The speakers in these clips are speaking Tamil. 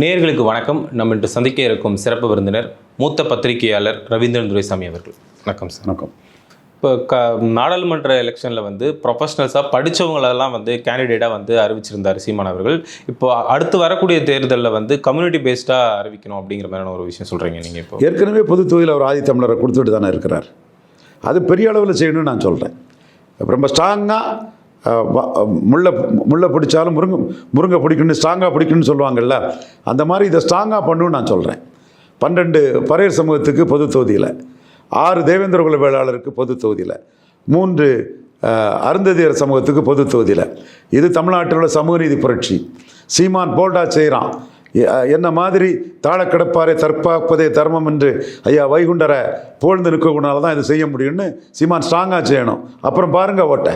நேர்களுக்கு வணக்கம். நம்ம இன்று சந்திக்க இருக்கும் சிறப்பு விருந்தினர் மூத்த பத்திரிகையாளர் ரவீந்திரன் துரைசாமி அவர்கள். வணக்கம் சார். வணக்கம். இப்போ க நாடாளுமன்ற எலெக்ஷனில் வந்து ப்ரொஃபஷனல்ஸாக படித்தவங்களெல்லாம் வந்து கேண்டிடேட்டாக வந்து அறிவிச்சிருந்தார் சீமான் அவர்கள். இப்போ அடுத்து வரக்கூடிய தேர்தலில் வந்து கம்யூனிட்டி பேஸ்டாக அறிவிக்கணும் அப்படிங்கிற மாதிரியான ஒரு விஷயம் சொல்கிறீங்க நீங்கள் இப்போ. ஏற்கனவே பொது தொகுதியில் அவர் ஆதி தமிழரை கொடுத்துட்டு தானே இருக்கிறார். அது பெரிய அளவில் செய்யணும்னு நான் சொல்கிறேன் ரொம்ப ஸ்ட்ராங்காக முள்ளை முள்ளை பிடிச்சாலும் முருங்கை முருங்கை பிடிக்கணும் ஸ்ட்ராங்காக பிடிக்கணும்னு சொல்லுவாங்கள்ல அந்த மாதிரி இதை ஸ்ட்ராங்காக பண்ணுன்னு நான் சொல்கிறேன் பன்னெண்டு பறையர் சமூகத்துக்கு பொது தொகுதியில் ஆறு தேவேந்திர குல வேளாளருக்கு பொது தொகுதியில் மூன்று அருந்ததியர் சமூகத்துக்கு பொது தொகுதியில். இது தமிழ்நாட்டில் உள்ள சமூக நீதி புரட்சி. சீமான் போல்டா செய்கிறான் என்ன மாதிரி தாழ தற்பாப்பதே தர்மம் என்று ஐயா வைகுண்டரை புகழ்ந்து நிற்கக்கூடாது தான் இது செய்ய முடியும்னு சீமான் ஸ்ட்ராங்காக செய்யணும். அப்புறம் பாருங்க ஓட்டை.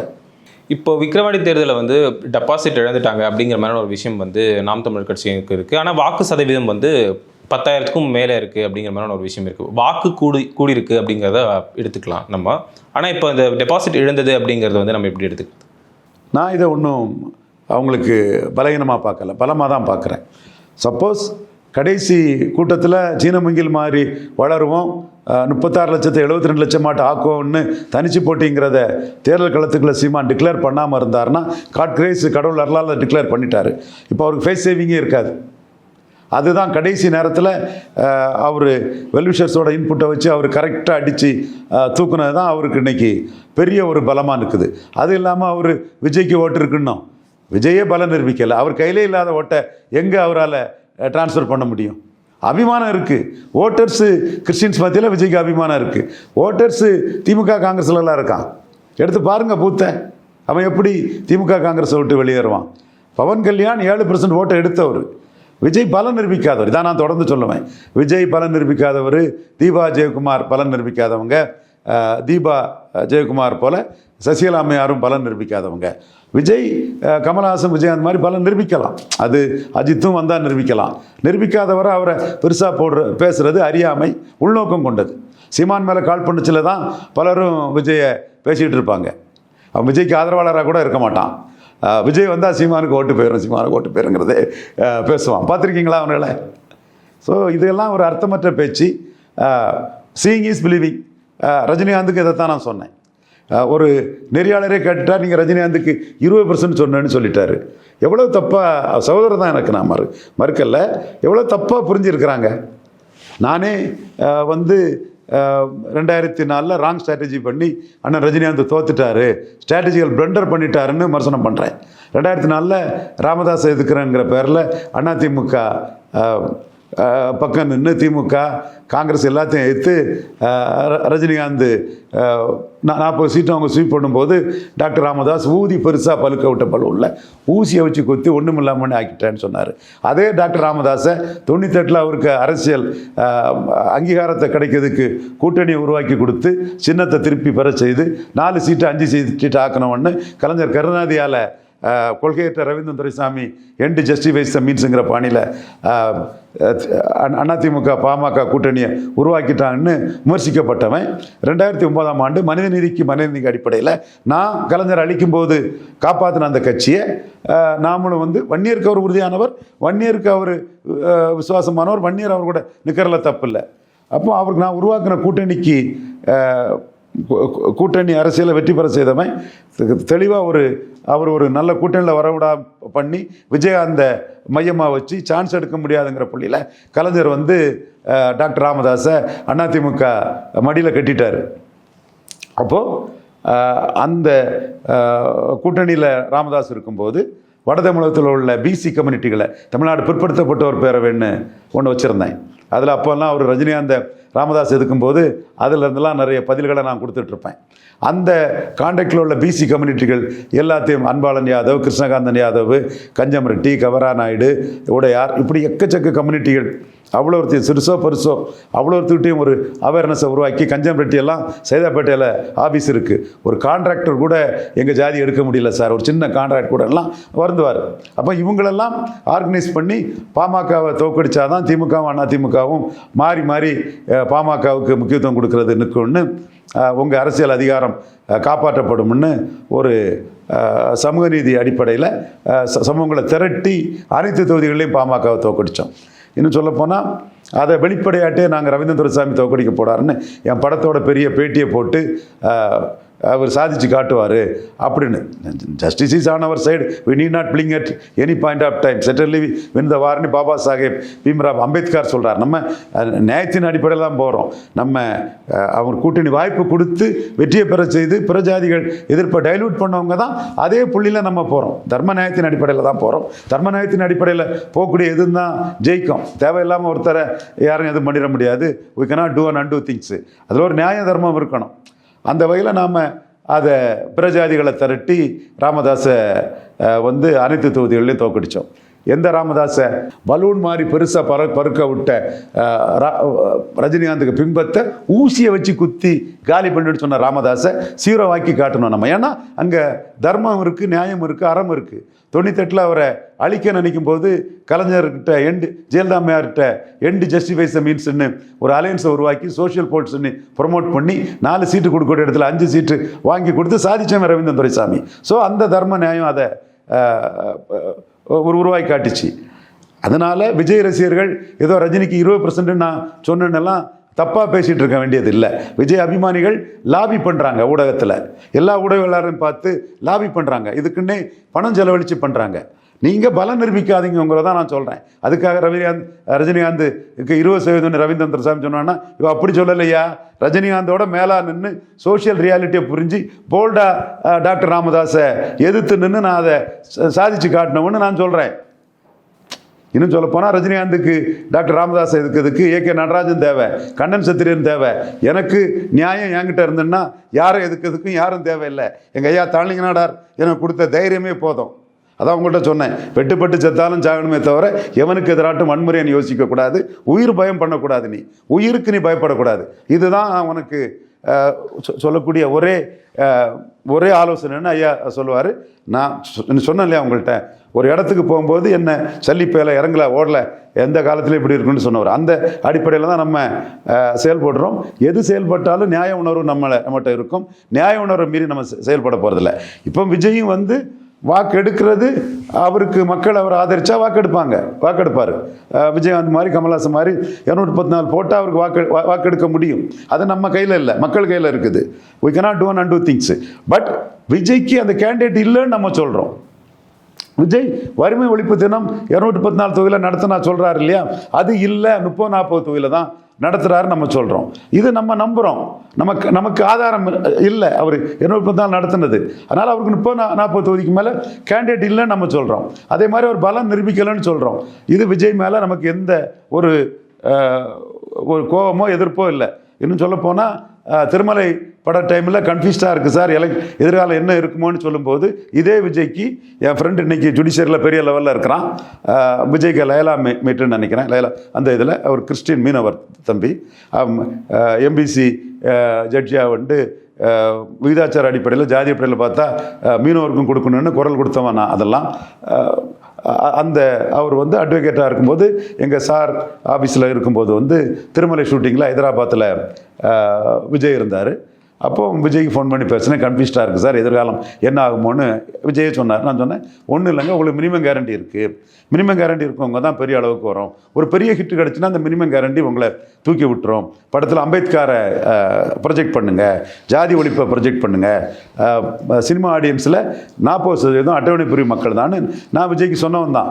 இப்போ விக்ரவாணி தேர்தலில் வந்து டெபாசிட் இழந்துட்டாங்க அப்படிங்கிற மாதிரியான ஒரு விஷயம் வந்து நாம் தமிழ் கட்சிக்கு இருக்குது ஆனால் வாக்கு சதவீதம் வந்து பத்தாயிரத்துக்கும் மேலே இருக்குது அப்படிங்கிற மாதிரியான ஒரு விஷயம் இருக்குது வாக்கு கூடி கூடியிருக்கு அப்படிங்கிறத எடுத்துக்கலாம் நம்ம. ஆனால் இப்போ இந்த டெபாசிட் இழந்தது அப்படிங்கிறத வந்து நம்ம எப்படி எடுத்துக்கிறது நான் இதை ஒன்றும் அவங்களுக்கு பலகீனமாக பார்க்கல. பலமாக தான் பார்க்குறேன். சப்போஸ் கடைசி கூட்டத்தில் சீனமங்கில் மாதிரி வளருவோம். முப்பத்தாறு லட்சத்தை எழுபத்தி ரெண்டு லட்சம் மாட்டு ஆக்குவோம்னு தனிச்சு போட்டிங்கிறத தேர்தல் களத்துக்குள்ள சீமான் டிக்ளேர் பண்ணாமல் இருந்தாருன்னா காட் கிரேஸ் கடவுள் அருளால் டிக்ளேர் பண்ணிட்டார். இப்போ அவருக்கு ஃபேஸ் சேவிங்கே இருக்காது. அதுதான் கடைசி நேரத்தில் அவர் வெல்விஷர்ஸோட இன்புட்டை வச்சு அவர் கரெக்டாக அடித்து தூக்குனது தான் அவருக்கு இன்னைக்கு பெரிய ஒரு பலமாக இருக்குது அது இல்லாமல் அவர் விஜய்க்கு ஓட்டு இருக்குன்னும் விஜயே பலம் நிரூபிக்கலை. அவர் கையிலே இல்லாத ஓட்டை எங்கே அவரால் ட்ரான்ஸ்ஃபர் பண்ண முடியும். அபிமானம் இருக்குது ஓட்டர்ஸு கிறிஸ்டின்ஸ் மத்தியில் விஜய்க்கு அபிமானம் இருக்குது ஓட்டர்ஸு திமுக காங்கிரஸ்லலாம் இருக்கான். எடுத்து பாருங்கள் பூத்தன் அவன் எப்படி திமுக காங்கிரஸை விட்டு வெளியேறுவான்? பவன் கல்யாண் ஏழு பர்சன்ட் ஓட்டை எடுத்தவர். விஜய் பலன் நிரூபிக்காதவர். இதான் நான் தொடர்ந்து சொல்லுவேன். விஜய் பலன் நிரூபிக்காதவர் தீபா ஜெயக்குமார் பலன் நிரூபிக்காதவங்க. தீபா ஜெயக்குமார் போல சசிகலா அம்மையாரும் பலன் நிரூபிக்காதவங்க. விஜய் அஹ், கமல்ஹாசன் விஜயகாந்த் மாதிரி பலன் நிரூபிக்கலாம். அது அஜித்தும் வந்தால் நிரூபிக்கலாம். நிரூபிக்காதவரை அவரை பெருசாக போடுற பேசுகிறது அறியாமை உள்நோக்கம் கொண்டது. சீமான் மேலே கால் பண்ணுச்சில் தான் பலரும் விஜயை பேசிகிட்டு இருப்பாங்க. அவன் விஜய்க்கு ஆதரவாளராக கூட இருக்க மாட்டான். விஜய் வந்தால் சீமானுக்கு ஓட்டு போயிடும் சீமானுக்கு ஓட்டு போயிருங்கிறதே பேசுவான். பார்த்துருக்கீங்களா அவங்கள? ஸோ இதெல்லாம் ஒரு அர்த்தமற்ற பேச்சு. சீயிங் இஸ் பிலீவிங் ரஜினிகாந்துக்கு இதைத்தான் நான் சொன்னேன். ஒரு நெறியாளரே கேட்டுட்டா நீங்கள் ரஜினிகாந்துக்கு இருபது பர்சன்ட் சொன்னேன்னு சொல்லிட்டாரு. எவ்வளோ தப்பாக சகோதரர் தான் எனக்கு நான் மறு மறுக்கல. எவ்வளோ தப்பாக புரிஞ்சிருக்கிறாங்க. நானே வந்து ரெண்டாயிரத்தி நாலில் ராங் ஸ்ட்ராட்டஜி பண்ணி அண்ணன் ரஜினிகாந்த் தோத்துட்டாரு. ஸ்ட்ராட்டஜிகள் பிளண்டர் பண்ணிட்டாருன்னு விமர்சனம் பண்ணுறேன் ரெண்டாயிரத்தி நாலில் ராமதாஸ் எதுக்குறேங்கிற பேரில் அதிமுக பக்கம் நின்று திமுக காங்கிரஸ் எல்லாத்தையும் எதிர்த்து ரஜினிகாந்த் நா- நாற்பது சீட்டும் அவங்க ஸ்வீப் பண்ணும்போது டாக்டர் ராமதாஸ் ஊதி பெருசாக பழுக்க விட்ட பழுவில் ஊசியை வச்சு குத்தி ஒன்றும் இல்லாமல் ஆக்கிட்டேன்னு சொன்னார். அதே டாக்டர் ராமதாஸை தொண்ணூத்தெட்டில் அவருக்கு அரசியல் அங்கீகாரத்தை கிடைக்கிறதுக்கு கூட்டணியை உருவாக்கி கொடுத்து சின்னத்தை திருப்பி பெற செய்து நாலு சீட்டு அஞ்சு சீட்டு ஆக்கணும்னு கலைஞர் கருணாநிதியால் கொள்கையற்ற Ravindran Duraisamy end justifies the மீன்ஸுங்கிற பாணியில் அதிமுக பாமக கூட்டணியை உருவாக்கிட்டான்னு விமர்சிக்கப்பட்டவன். ரெண்டாயிரத்தி ஒன்பதாம் ஆண்டு மனிதநீதிக்கு மனிதநீதிக்கு அடிப்படையில் நான் கலைஞர் அளிக்கும்போது காப்பாற்றின அந்த கட்சியை நாமளும் வந்து வன்னியருக்கு அவர் உறுதியானவர் வன்னியருக்கு அவர் விசுவாசமானவர் வன்னியர் அவர் கூட நிற்கிறல தப்பு இல்லை அப்போ அவருக்கு நான் உருவாக்கின கூட்டணிக்கு கூட்டணி அரசியலை வெற்றி பெற செய்தவன். தெளிவாக ஒரு அவர் ஒரு நல்ல கூட்டணியில் வரவிடா பண்ணி விஜயகாந்தை மையமாக வச்சு சான்ஸ் எடுக்க முடியாதுங்கிற புள்ளியில் கலைஞர் வந்து டாக்டர் ராமதாஸை அதிமுக மடியில் கட்டிட்டார். அப்போது அந்த கூட்டணியில் ராமதாஸ் இருக்கும்போது வட தமிழகத்தில் உள்ள பிசி கம்யூனிட்டிகளை தமிழ்நாடு பிற்படுத்தப்பட்டோர் பேரவைன்னு ஒன்று வச்சுருந்தேன். அதில் அப்போல்லாம் அவர் ரஜினிகாந்தை ராமதாஸ் எதுக்கும்போது அதிலிருந்துலாம் நிறைய பதில்களை நான் கொடுத்துட்ருப்பேன். அந்த காண்டாக்டில் உள்ள பிசி கம்யூனிட்டிகள் எல்லாத்தையும் அன்பாளன் யாதவ் கிருஷ்ணகாந்தன் யாதவ் கஞ்சம் ரெட்டி கவரா நாயுடு உடையார் இப்படி எக்கச்சக்க கம்யூனிட்டிகள் அவ்வளோ ஒருத்தி சிறுசோ பெருசோ அவ்வளோ ஒருத்திட்டையும் ஒரு அவேர்னஸை உருவாக்கி கஞ்சம் சைதாப்பேட்டையில் ஆஃபீஸ் இருக்குது ஒரு கான்ட்ராக்டர் கூட எங்கள் ஜாதி எடுக்க முடியல சார். ஒரு சின்ன கான்ட்ராக்ட் கூட எல்லாம் வருந்துவார். அப்போ இவங்களெல்லாம் ஆர்கனைஸ் பண்ணி பாமகவை தோக்கடிச்சாதான் திமுகவும் அதிமுகவும் மாறி மாறி பாமகவுக்கு முக்கியத்துவம் கொடுக்கறதுன்னு நிற்கும்னு உங்கள் அரசியல் அதிகாரம் காப்பாற்றப்படும்னு ஒரு சமூக நீதி அடிப்படையில் சமூகங்களை திரட்டி அனைத்து தொகுதிகளையும் பாமகவை தோக்கடித்தோம் இன்னும் சொல்லப்போனால் அதை வெளிப்படையாட்டே நாங்கள் ரவீந்திர துரைசாமி தோக்கடிக்க போடாருன்னு என் படத்தோட பெரிய பேட்டியை போட்டு அவர் சாதிச்சு காட்டுவார் அப்படின்னு. Justice is on our side we need not flinch at any point of time certainly win the வார்னு Baba Saheb Bhimrao Ambedkar சொல்கிறார் நம்ம நியாயத்தின் அடிப்படையில் தான் போகிறோம் நம்ம அவங்க அவர் கூட்டணி வாய்ப்பு கொடுத்து வெற்றியை பெற செய்து பிற ஜாதிகள் எதிர்ப்பை டைலூட் பண்ணவங்க தான் அதே புள்ளியில் நம்ம போகிறோம் தர்ம நியாயத்தின் அடிப்படையில் தான் போகிறோம் தர்ம நியாயத்தின் அடிப்படையில் போகக்கூடிய எதுவும் தான் ஜெயிக்கும். தேவையில்லாமல் ஒருத்தரை யாரும் எதுவும் பண்ணிட முடியாது. We cannot do and and do things அதில் ஒரு நியாய தர்மம் இருக்கணும். அந்த வகையில் நாம் அதை பிரஜாதிகளை திரட்டி ராமதாஸை வந்து அனைத்து தொகுதிகளையும் தோக்கடித்தோம் எந்த ராமதாஸை பலூன் மாதிரி பெருசாக பற பறக்க விட்ட ரா- ரஜினிகாந்துக்கு பிம்பத்தை ஊசியை வச்சு குத்தி காலி பண்ணிட்டு சொன்ன ராமதாஸை சீரவாக்கி காட்டணும் நம்ம. ஏன்னா அங்கே தர்மம் இருக்குது நியாயம் இருக்குது அறம் இருக்குது தொண்ணூத்தெட்டில் அவரை அழிக்க நினைக்கும் போது கலைஞர்கிட்ட எண்டு ஜெயலலிதா எண்டு ஜஸ்டிஃபைஸ் மீன்ஸ்னு ஒரு அலையன்ஸை உருவாக்கி சோஷியல் போல்ட்ஸ்னு ப்ரொமோட் பண்ணி நாலு சீட்டு கொடுக்கக்கூடிய இடத்துல அஞ்சு சீட்டு வாங்கி கொடுத்து சாதிச்சவன் ரவீந்திரன் துரைசாமி. ஸோ அந்த தர்ம நியாயம் அதை ஒரு உருவாய் காட்டுச்சு. அதனால் விஜய் ரசிகர்கள் ஏதோ ரஜினிக்கு இருபது பர்சன்ட் நான் சொன்னேன்னெல்லாம் தப்பாக பேசிகிட்டு இருக்க வேண்டியது இல்லை. விஜய் அபிமானிகள் லாபி பண்ணுறாங்க ஊடகத்தில். எல்லா ஊடகங்களாரையும் பார்த்து லாபி பண்ணுறாங்க இதுக்குன்னே பணம் செலவழித்து பண்ணுறாங்க நீங்கள் பலம் நிரூபிக்காதீங்கிறத தான் நான் சொல்கிறேன் அதுக்காக ரவிகாந்த் ரஜினிகாந்துக்கு இருபது சதவீதம் ரவீந்திரன் சாமி சொன்னான்னா இவ அப்படி சொல்லலையா? ரஜினிகாந்தோட மேலாக நின்று சோஷியல் ரியாலிட்டியை புரிஞ்சு போல்டா டாக்டர் ராமதாஸை எதிர்த்து நின்று நான் அதை ச- சாதிச்சு காட்டினவன்னு நான் சொல்கிறேன் இன்னும் சொல்லப்போனால் ரஜினிகாந்துக்கு டாக்டர் ராமதாஸ் இருக்கிறதுக்கு ஏ கே நடராஜன் தேவை கண்ணன் சத்திரியன் தேவை. எனக்கு நியாயம் என்கிட்ட இருந்துன்னா யாரும் எதுக்கிறதுக்கும் யாரும் தேவையில்லை. எங்கள் ஐயா தாளிங்கநாடார் எனக்கு கொடுத்த தைரியமே போதும். அதான் அவங்கள்ட்ட சொன்னேன். வெட்டுப்பட்டு செத்தாலும் சாகணுமே தவிர எவனுக்கு எதிராட்டும் வன்முறையை யோசிக்கக்கூடாது. உயிர் பயம் பண்ணக்கூடாது நீ. உயிருக்கு நீ பயப்படக்கூடாது. இதுதான் உனக்கு சொ- சொல்லக்கூடிய ஒரே ஒரே ஆலோசனைன்னு ஐயா சொல்லுவார். நான் சொ- சொன்னேன் இல்லையா உங்கள்கிட்ட ஒரு இடத்துக்கு போகும்போது என்ன சல்லிப்பேல இறங்கல ஓடல எந்த காலத்தில் இப்படி இருக்குன்னு சொன்னவர். அந்த அடிப்படையில் தான் நம்ம செயல்படுறோம். எது செயல்பட்டாலும் நியாய உணர்வு நம்மளை நம்மகிட்ட இருக்கும். நியாய உணர்வை மீறி நம்ம செ- செயல்பட போகிறதில்ல இப்போ விஜயும் வந்து வாக்கு எடுக்கிறது அவருக்கு மக்கள் அவர் ஆதரித்தா வாக்கெடுப்பாங்க. வாக்கெடுப்பார். விஜயகாந்த் மாதிரி கமல்ஹாசன் மாதிரி இரநூத்தி பத்து நாள் போட்டால் அவருக்கு வாக்கு வா- வாக்கெடுக்க முடியும். அது நம்ம கையில் இல்லை. மக்கள் கையில் இருக்குது. We do do and do things but விஜய்க்கு அந்த கேண்டிடேட் இல்லைன்னு நம்ம சொல்கிறோம் விஜய் வறுமை ஒழிப்பு தினம் இரநூத்தி பத்து நாலு தொகுதியில் நடத்தினா சொல்கிறாரு இல்லையா? அது இல்லை முப்பது நாற்பது தொகுதியில் தான் நடத்துகிறாரு நம்ம சொல்கிறோம் இது நம்ம நம்புகிறோம் நமக்கு நமக்கு ஆதாரம் இல்லை அவர் இருநூத்தி பத்து நாள் நடத்தினது. அதனால் அவருக்கு முப்பது நா- நாற்பது தொகுதிக்கு மேலே கேண்டிடேட் இல்லைன்னு நம்ம சொல்கிறோம் அதே மாதிரி ஒரு பலம் நிரூபிக்கலைன்னு சொல்கிறோம் இது விஜய் மேலே நமக்கு எந்த ஒரு ஒரு கோபமோ எதிர்ப்போ இல்லை. இன்னும் சொல்லப்போனால் திருமலை பட டைமில் கன்ஃபியூஸ்டாக இருக்குது சார் எலக் எதிர்காலம் என்ன இருக்குமோன்னு சொல்லும்போது இதே விஜய்க்கு என் ஃப்ரெண்டு இன்றைக்கி ஜுடிஷியரியில் பெரிய லெவலில் இருக்கிறான். விஜய்க்கு லயலா மே மீட்டுன்னு நினைக்கிறேன். லயலா அந்த இதில் அவர் கிறிஸ்டின் மீனவர் தம்பி. எம்பிசி ஜட்ஜியாக வந்து விகிதாச்சார அடிப்படையில் ஜாதி அடிப்படையில் பார்த்தா மீனவருக்கும் கொடுக்கணும்னு குரல் கொடுத்தவன் நான் அதெல்லாம். அந்த அவர் வந்து அட்வொகேட்டாக இருக்கும்போது எங்கள் சார் ஆஃபீஸில் இருக்கும்போது வந்து திருமலை ஷூட்டிங்கில் ஹைதராபாத்தில் விஜய் இருந்தார். அப்போ விஜய்க்கு ஃபோன் பண்ணி பேசினேன். கன்ஃபியூஸ்டாக இருக்குது சார் எதிர்காலம் என்ன ஆகுமோன்னு விஜய் சொன்னார். நான் சொன்னேன் ஒன்றும் இல்லைங்க. உங்களுக்கு மினிமம் கேரண்டி இருக்குது மினிமம் கேரண்டி இருக்கவங்க தான் பெரிய அளவுக்கு வரும். ஒரு பெரிய ஹிட் கிடச்சுன்னா அந்த மினிமம் கேரண்டி உங்களை தூக்கி விட்டுரும். படத்தில் அம்பேத்கரை ப்ரொஜெக்ட் பண்ணுங்கள் ஜாதி ஒழிப்பை ப்ரொஜெக்ட் பண்ணுங்கள் சினிமா ஆடியன்ஸில் நாற்பது சதவீதம் அட்டவணை புரியும் மக்கள் தான் நான் விஜய்க்கு சொன்னவன் தான்.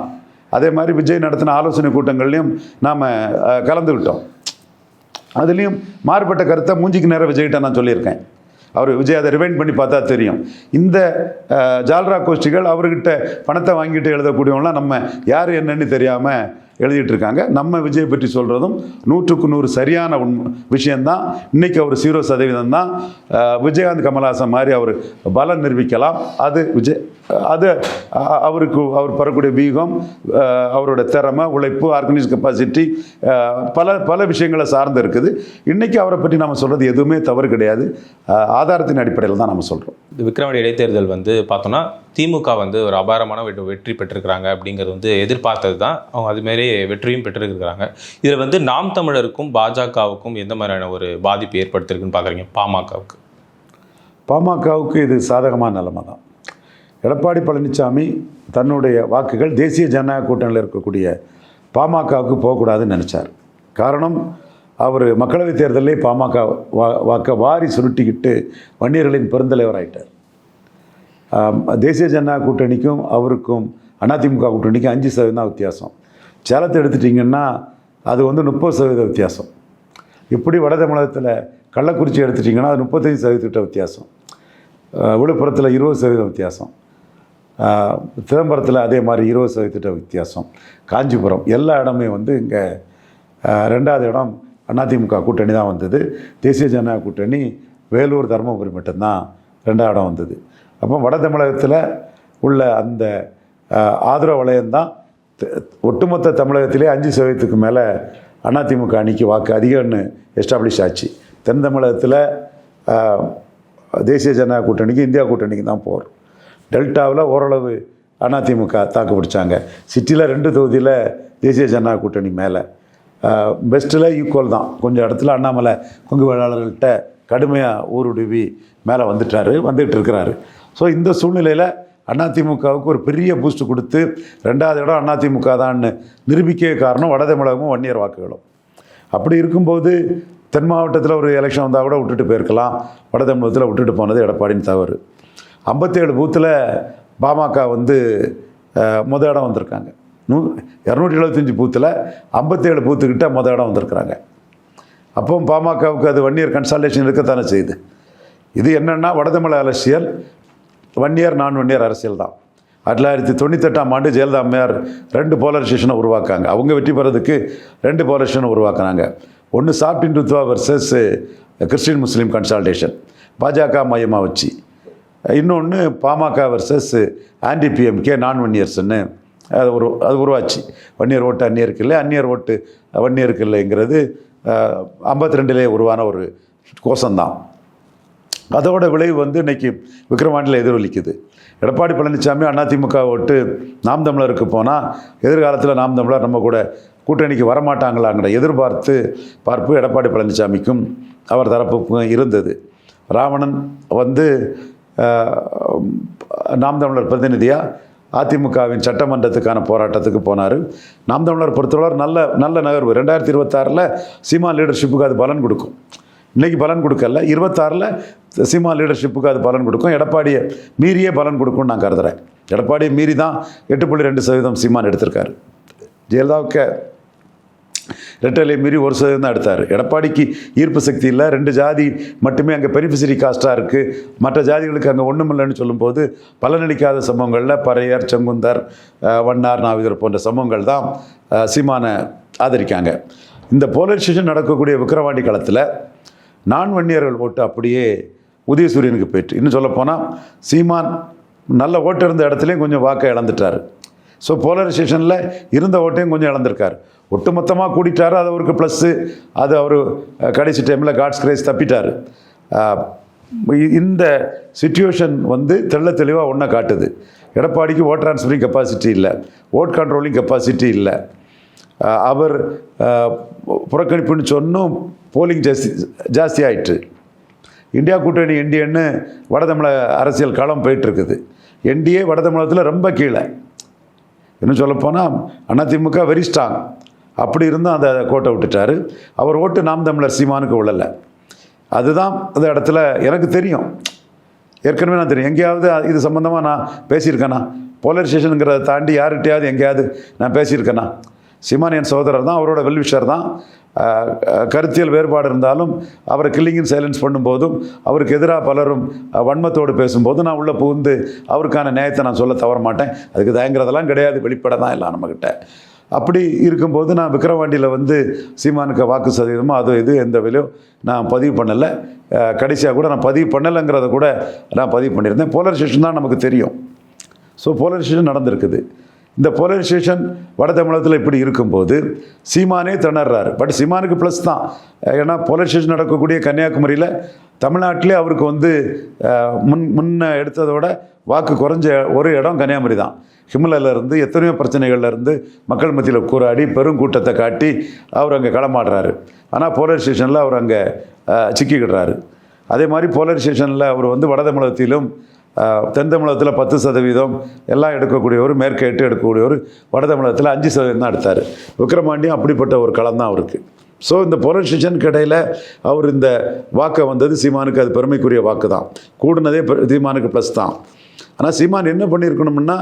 அதே மாதிரி விஜய் நடத்தின ஆலோசனை கூட்டங்கள்லையும் நாம் கலந்துக்கிட்டோம் அதுலேயும் மாறுபட்ட கருத்தை மூஞ்சிக்கு நேரம் விஜய்கிட்ட நான் சொல்லியிருக்கேன். அவர் விஜய் அதை ரிவைண்ட் பண்ணி பார்த்தா தெரியும். இந்த ஜால்ரா கோஷ்டிகள் அவர்கிட்ட பணத்தை வாங்கிட்டு எழுதக்கூடியவங்களாம் நம்ம யார் என்னன்னு தெரியாமல் எழுதிட்டுருக்காங்க. நம்ம விஜய் பற்றி சொல்கிறதும் நூற்றுக்கு நூறு சரியான உண் விஷயந்தான் இன்றைக்கி அவர் ஜீரோ சதவீதம் தான். விஜயகாந்த் கமல்ஹாசன் மாதிரி அவர் பலம் நிரூபிக்கலாம். அது விஜய் அது அவருக்கு அவர் பெறக்கூடிய வீகம் அவரோட திறமை உழைப்பு ஆர்கனைஸ் கெப்பாசிட்டி பல பல விஷயங்களை சார்ந்து இருக்குது. இன்றைக்கி அவரை பற்றி நம்ம சொல்கிறது எதுவுமே தவறு கிடையாது. ஆதாரத்தின் அடிப்படையில் தான் நம்ம சொல்கிறோம் விக்ரவாணி இடைத்தேர்தல் வந்து பார்த்தோன்னா திமுக வந்து ஒரு அபாரமான வெற்றி வெற்றி பெற்றிருக்கிறாங்க அப்படிங்கிறது வந்து எதிர்பார்த்தது தான். அவங்க அதுமாரி வெற்றியும் பெற்றிருக்கிறாங்க. இதில் வந்து நாம் தமிழருக்கும் பாஜகவுக்கும் எந்த மாதிரியான ஒரு பாதிப்பு ஏற்படுத்திருக்குன்னு பார்க்குறீங்க பாமகவுக்கு? பாமகவுக்கு இது சாதகமான நிலைமை தான். எடப்பாடி பழனிசாமி தன்னுடைய வாக்குகள் தேசிய ஜனநாயக கூட்டணியில் இருக்கக்கூடிய பாமகவுக்கு போகக்கூடாதுன்னு நினச்சார். காரணம் அவர் மக்களவைத் தேர்தலில் பாமக வா வாக்கை வாரி சுருட்டிக்கிட்டு வன்னியர்களின் பெருந்தலைவர் ஆயிட்டார் தேசிய ஜனநாயக கூட்டணிக்கும் அவருக்கும் அதிமுக கூட்டணிக்கும் அஞ்சு சதவீதம் தான் வித்தியாசம். சேலத்தை எடுத்துட்டிங்கன்னா அது வந்து முப்பது சதவீத வித்தியாசம். இப்படி வட தமிழகத்தில் கள்ளக்குறிச்சி எடுத்துட்டிங்கன்னா அது முப்பத்தஞ்சு சதவீதத்திட்ட வித்தியாசம். விழுப்புரத்தில் இருபது சதவீதம் வித்தியாசம். சிதம்பரத்தில் அதே மாதிரி இருபது சதவீதத்திட்ட வித்தியாசம். காஞ்சிபுரம் எல்லா இடமே வந்து இங்கே ரெண்டாவது இடம் அதிமுக கூட்டணி தான் வந்தது. தேசிய ஜனநாயக கூட்டணி வேலூர் தருமபுரி மட்டும்தான் ரெண்டாம் இடம் வந்தது. அப்போ வட தமிழகத்தில் உள்ள அந்த ஆதரவு வளையம்தான் ஒட்டுமொத்த தமிழகத்திலே அஞ்சு சதவீதத்துக்கு மேலே அதிமுக அணிக்கு வாக்கு அதிகம்னு எஸ்டாப்ளிஷ் ஆச்சு. தென் தமிழகத்தில் தேசிய ஜனநாயக கூட்டணிக்கு இந்தியா கூட்டணிக்கு தான் போகிறோம் டெல்டாவில் ஓரளவு அதிமுக தாக்கு பிடிச்சாங்க. சிட்டியில் ரெண்டு தொகுதியில் தேசிய ஜனநாயக கூட்டணி மேலே. பெஸ்ட்டில் ஈக்குவல் தான். கொஞ்சம் இடத்துல அண்ணாமலை கொங்கு வேளாளர்கள்ட்ட கடுமையாக ஊருடுவி மேலே வந்துட்டாரு வந்துகிட்டு இருக்கிறாரு. ஸோ இந்த சூழ்நிலையில் அதிமுகவுக்கு ஒரு பெரிய பூஸ்ட் கொடுத்து ரெண்டாவது இடம் அதிமுக தான்னு நிரூபிக்க காரணம் வட தமிழகமும் வன்னியர் வாக்குகளும். அப்படி இருக்கும்போது தென் மாவட்டத்தில் ஒரு எலெக்ஷன் வந்தால் கூட விட்டுட்டு போயிருக்கலாம். வட தமிழகத்தில் விட்டுட்டு போனது எடப்பாடின்னு தவறு. ஐம்பத்தேழு பூத்தில் பாமக வந்து முத இடம் வந்திருக்காங்க. நூ இரநூத்தி எழுபத்தஞ்சி பூத்தில் ஐம்பத்தேழு பூத்துக்கிட்ட மொதல் இடம் வந்திருக்கிறாங்க. அப்போ பாமகவுக்கு அது ஒன் இயர் கன்சல்டேஷன் இருக்கத்தானே செய்யுது. இது என்னென்னா வடதமிழக அரசியல் ஒன் இயர் நான் ஒன் இயர் அரசியல் தான். ஆயிரத்தி தொள்ளாயிரத்தி தொண்ணூத்தெட்டாம் ஆண்டு ஜெயலலிதா அம்மையார் ரெண்டு போலரைசேஷனை உருவாக்காங்க அவங்க வெற்றி பெறதுக்கு ரெண்டு போலரைசேஷனை உருவாக்குனாங்க ஒன்று soft Hindutva versus Christian Muslim consolidation BJP மையமாக வச்சு. இன்னொன்று PMK versus anti PMK non one இயர்ஸ்ன்னு அது ஒரு அது உருவாச்சு. வன்னியர் ஓட்டு அந்நியருக்கு இல்லை அந்நியர் ஓட்டு வன்னியருக்கு இல்லைங்கிறது ஐம்பத்தி ரெண்டுலேயே உருவான ஒரு கோஷம்தான். அதோட விளைவு வந்து இன்னைக்கு விக்ரவாண்டியில் எதிரொலிக்குது. எடப்பாடி பழனிசாமி அதிமுக ஓட்டு நாம் தமிழருக்கு போனால் எதிர்காலத்தில் நாம் தமிழர் நம்ம கூட கூட்டணிக்கு வரமாட்டாங்களாங்கிற எதிர்பார்த்து பார்ப்பு எடப்பாடி பழனிசாமிக்கும் அவர் தரப்புக்கும் இருந்தது. ராவணன் வந்து நாம் தமிழர் பிரதிநிதியாக அதிமுகவின் சட்டமன்றத்துக்கான போராட்டத்துக்கு போனார். நாம் தமிழர் பொறுத்தவரை நல்ல நல்ல நகர்வு. ரெண்டாயிரத்தி இருபத்தாறில் சீமா லீடர்ஷிப்புக்கு அது பலன் கொடுக்கும். இன்றைக்கி பலன் கொடுக்கல. இருபத்தாறில் சீமா லீடர்ஷிப்புக்கு அது பலன் கொடுக்கும். எடப்பாடியை மீறியே பலன் கொடுக்கும்னு நான் கருதுகிறேன் எடப்பாடியை மீறி தான் எட்டு புள்ளி ரெண்டு சதவீதம் சீமான் எடுத்திருக்காரு. ஜெயலலிதாவுக்கு ரெட்டலை மீறி ஒரு சதவீதம் தான் எடுத்தார். எடப்பாடிக்கு ஈர்ப்பு சக்தி இல்லை. ரெண்டு ஜாதி மட்டுமே அங்கே பெனிஃபிஷரி காஸ்ட்டாக இருக்குது மற்ற ஜாதிகளுக்கு அங்கே ஒன்றும் இல்லைன்னு சொல்லும்போது பலனளிக்காத சம்பவங்களில் பறையர் செங்குந்தர் வண்ணார் நாவிதர் போன்ற சம்பவங்கள் தான் சீமானை ஆதரிக்காங்க. இந்த போலரைசேஷன் நடக்கக்கூடிய விக்கிரவாண்டி களத்தில் நான் வன்னியர்கள் ஓட்டு அப்படியே உதயசூரியனுக்கு போயிட்டு இன்னும் சொல்லப்போனால் சீமான் நல்ல ஓட்டு இருந்த இடத்துலையும் கொஞ்சம் வாக்கை இழந்துட்டார். ஸோ போலரைசேஷனில் இருந்த ஓட்டையும் கொஞ்சம் இழந்திருக்கார். ஒட்டுமொத்தமாக கூட்டிட்டாரு அது அவருக்கு ப்ளஸ்ஸு அது அவர் கடைசி டைமில் காட்ஸ் கிரேஸ் தப்பிட்டார். இந்த சுச்சுவேஷன் வந்து தெள்ள தெளிவாக ஒன்றை காட்டுது. எடப்பாடிக்கு ஓட் ட்ரான்ஸ்ஃபரிங் கெப்பாசிட்டி இல்லை. ஓட் கண்ட்ரோலிங் கெப்பாசிட்டி இல்லை. அவர் புறக்கணிப்புன்னு சொன்னும் போலிங் ஜாஸ்தி ஜாஸ்தி ஆயிற்று. இந்தியா கூட்டணி என்டிஏன்னு வடதமிழக அரசியல் களம் போயிட்டுருக்குது. என்டிஏ வடதமிழகத்தில் ரொம்ப கீழே. இன்னும் சொல்லப்போனால் அதிமுக வெரி ஸ்ட்ராங் அப்படி இருந்தும் அந்த கோட்டை விட்டுட்டாரு. அவர் ஓட்டு நாம் தமிழர் சீமானுக்கு விழலை. அதுதான் அந்த இடத்துல எனக்கு தெரியும். ஏற்கனவே நான் தெரியும். எங்கேயாவது இது சம்மந்தமாக நான் பேசியிருக்கேனா? போலரைசேஷனுங்கிறத தாண்டி யார்கிட்டையாவது எங்கேயாவது நான் பேசியிருக்கேனா? சீமான் என் சகோதரர் தான் அவரோட வெல்விஷர் தான். கருத்தியல் வேறுபாடு இருந்தாலும் அவரை கில்லிங்கின் சைலன்ஸ் பண்ணும்போதும் அவருக்கு எதிராக பலரும் வன்மத்தோடு பேசும்போது நான் உள்ளே புகுந்து அவருக்கான நியாயத்தை நான் சொல்ல தவற மாட்டேன் அதுக்கு தயங்குறதெல்லாம் கிடையாது வெளிப்பட தான் இல்லை நம்மக்கிட்ட அப்படி இருக்கும்போது நான் விக்ரவாண்டியில் வந்து சீமானுக்கு வாக்கு சதவீதமோ அது இது எந்த விலையோ நான் பதிவு பண்ணலை. கடைசியாக கூட நான் பதிவு பண்ணலைங்கிறத கூட நான் பதிவு பண்ணியிருந்தேன். போலரைசேஷன் தான் நமக்கு தெரியும். ஸோ போலரைசேஷன் நடந்திருக்குது. இந்த போலரைசேஷன் வட தமிழகத்தில் இப்படி இருக்கும்போது சீமானே திணறாரு. பட் சீமானுக்கு ப்ளஸ் தான். ஏன்னா போலரைசேஷன் நடக்கக்கூடிய கன்னியாகுமரியில் தமிழ்நாட்டிலே அவருக்கு வந்து முன் முன்ன எடுத்ததோட வாக்கு குறைஞ்ச ஒரு இடம் கன்னியாகுமரி தான். ஹிமலையில இருந்து எத்தனையோ பிரச்சனைகள்லேருந்து மக்கள் மத்தியில் கூறாடி பெருங்கூட்டத்தை காட்டி அவர் அங்கே களமாடுறாரு. ஆனால் போலரைசேஷனில் அவர் அங்கே சிக்கிக்கிடுறாரு. அதே மாதிரி போலரைசேஷனில் அவர் வந்து வட தமிழகத்திலும் தென் தமிழகத்தில் பத்து சதவீதம் எல்லாம் எடுக்கக்கூடியவர் மேற்கேட்டு எடுக்கக்கூடியவர் வட தமிழகத்தில் அஞ்சு சதவீதம் தான் எடுத்தார். விக்ரமாண்டியம் அப்படிப்பட்ட ஒரு களம் தான் அவருக்கு. ஸோ இந்த போலரைசேஷனுக்கு இடையில் அவர் இந்த வாக்கை வந்தது சீமானுக்கு அது பெருமைக்குரிய வாக்கு தான் கூடுனதே சீமானுக்கு ப்ளஸ் தான். ஆனால் சீமான் என்ன பண்ணியிருக்கணும்னா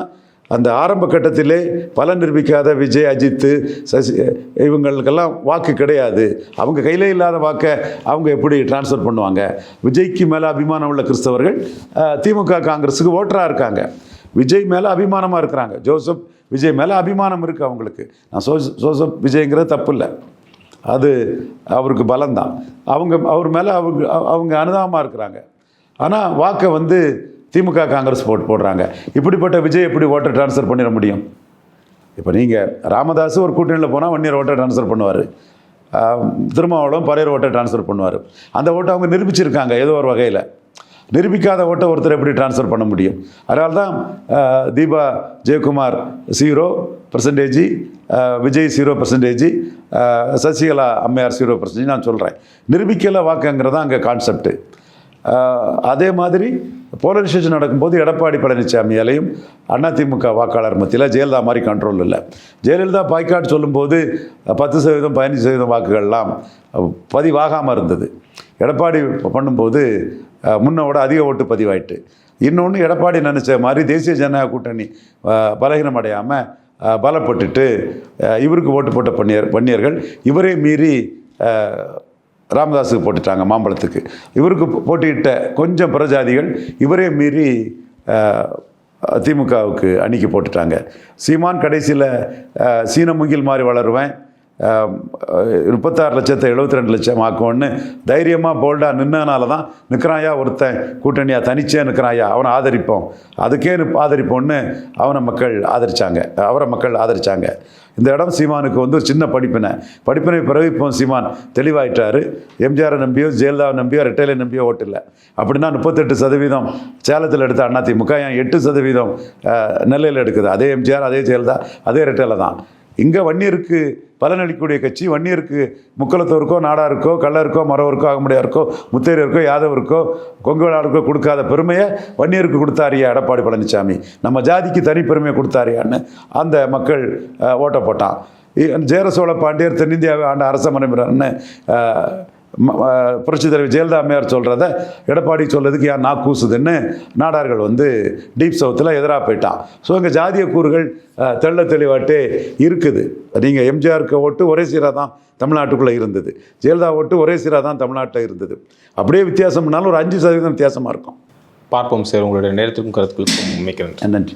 அந்த ஆரம்ப கட்டத்திலே பலன் நிரூபிக்காத விஜய் அஜித்து சசி இவங்களுக்கெல்லாம் வாக்கு கிடையாது. அவங்க கையிலே இல்லாத வாக்கை அவங்க எப்படி டிரான்ஸ்ஃபர் பண்ணுவாங்க? விஜய்க்கு மேலே அபிமானம் உள்ள கிறிஸ்தவர்கள் திமுக காங்கிரஸுக்கு ஓட்டராக இருக்காங்க. விஜய் மேலே அபிமானமாக இருக்கிறாங்க. ஜோசப் விஜய் மேலே அபிமானம் இருக்குது அவங்களுக்கு. நான் சோச ஜோசப் விஜய்ங்கிறது தப்பு இல்லை அது அவருக்கு பலம்தான். அவங்க அவர் மேலே அவங்க அவங்க அனுதாபமாக இருக்கிறாங்க. ஆனால் வாக்கை வந்து திமுக காங்கிரஸ் போட் போடுறாங்க. இப்படிப்பட்ட விஜய் எப்படி ஓட்டை ட்ரான்ஸ்ஃபர் பண்ணிட முடியும்? இப்போ நீங்கள் ராமதாஸ் ஒரு கூட்டணியில் போனால் ஒன் இயர் ஓட்டை ட்ரான்ஸ்ஃபர் பண்ணுவார் திருமாவளம் பழைய ஓட்டை ட்ரான்ஸ்ஃபர் பண்ணுவார். அந்த ஓட்டை அவங்க நிரூபிச்சிருக்காங்க ஏதோ ஒரு வகையில். நிரூபிக்காத ஓட்டை ஒருத்தர் எப்படி ட்ரான்ஸ்ஃபர் பண்ண முடியும்? அதனால தான் Deepa Jayakumar zero percentage Vijay zero percentage Sasikala அம்மையார் ஜீரோ பர்சன்டேஜ் நான் சொல்கிறேன் நிரூபிக்கல வாக்குங்கிறது தான் அங்கே கான்செப்ட்டு அதே மாதிரி போலரைசேஷன் நடக்கும்போது எடப்பாடி பழனிசாமியாலையும் அதிமுக வாக்காளர் மத்தியில் ஜெயலலிதா மாதிரி கண்ட்ரோல் இல்லை. ஜெயலலிதா பாய்க்காட் சொல்லும்போது பத்து சதவீதம் பதினஞ்சு சதவீதம் வாக்குகள்லாம் பதிவாகாமல் இருந்தது. எடப்பாடி பண்ணும்போது முன்னோட அதிக ஓட்டு பதிவாயிட்டு. இன்னொன்று எடப்பாடி நினச்ச மாதிரி தேசிய ஜனநாயக கூட்டணி பலகீனம் அடையாமல் பலப்பட்டுட்டு இவருக்கு ஓட்டு போட்ட பன்னியர் பண்ணியர்கள் இவரே மீறி ராமதாஸுக்கு போட்டுட்டாங்க மாம்பழத்துக்கு. இவருக்கு போ- போட்டியிட்ட கொஞ்சம் பிரஜாதிகள் இவரே மீறி திமுகவுக்கு அணிக்கு போட்டுட்டாங்க. சீமான் கடைசியில் சீன முங்கில் மாதிரி வளருவேன். முப்பத்தாறு லட்சத்தை எழுபத்தி ரெண்டு லட்சம் ஆக்குவோன்னு தைரியமாக போல்டாக நின்னனால தான் நிற்கிறாயா ஒருத்தன் கூட்டணியாக தனிச்சே நிற்கிறாயா அவனை ஆதரிப்போம். அதுக்கே ஆதரிப்போம்னு அவனை மக்கள் ஆதரிச்சாங்க. அவரை மக்கள் ஆதரித்தாங்க இந்த இடம் சீமானுக்கு வந்து ஒரு சின்ன படிப்பினை. படிப்பினை பிறகு இப்போ சீமான் தெளிவாயிட்டார். எம்ஜிஆரை நம்பியோ ஜெயலலிதாவை நம்பியோ ரெட்டையில நம்பியோ ஓட்டில்லை அப்படின்னா முப்பத்தெட்டு சதவீதம் சேலத்தில் எடுத்த அதிமுக ஏன் எட்டு சதவீதம் நெல்லையில் எடுக்குது. அதே எம்ஜிஆர் அதே ஜெயலலிதா அதே ரெட்டையில தான். இங்கே வன்னியருக்கு பலனளிக்கக்கூடிய கட்சி வன்னியருக்கு முக்கலத்தோருக்கோ நாடாருக்கோ கள்ளருக்கோ மரவருக்கோ அகமுடையாருக்கோ முத்தேரியருக்கோ யாதவருக்கோ கொங்கு வேளாருக்கோ கொடுக்காத பெருமையை வன்னியருக்கு கொடுத்தாரியா எடப்பாடி பழனிசாமி நம்ம ஜாதிக்கு தனி பெருமையை கொடுத்தாரியான்னு அந்த மக்கள் ஓட்ட போட்டான் ஜேரசோழ பாண்டியர் தென்னிந்தியாவை ஆண்ட அரச மனைவிடர்னு புரட்சி தலைவர் ஜெயலலிதா அம்மையார் சொல்கிறத எடப்பாடி சொல்றதுக்கு யார் நாக்கு கூசுதுன்னு நாடார்கள் வந்து டீப் சவுத்தில் எதிராக போயிட்டான் ஸோ இங்கே ஜாதிய கூறுகள் தெள்ள தெளிவாட்டே இருக்குது. நீங்கள் எம்ஜிஆருக்கு ஓட்டு ஒரே சீராக தான் தமிழ்நாட்டுக்குள்ளே இருந்தது. ஜெயலலிதா ஓட்டு ஒரே சீராக தான் தமிழ்நாட்டில் இருந்தது. அப்படியே வித்தியாசம்னாலும் ஒரு அஞ்சு சதவீதம் வித்தியாசமாக இருக்கும். பார்ப்போம் சார் உங்களுடைய நேரத்திற்கும் கருத்துக்களுக்கும் மிக்க நன்றி.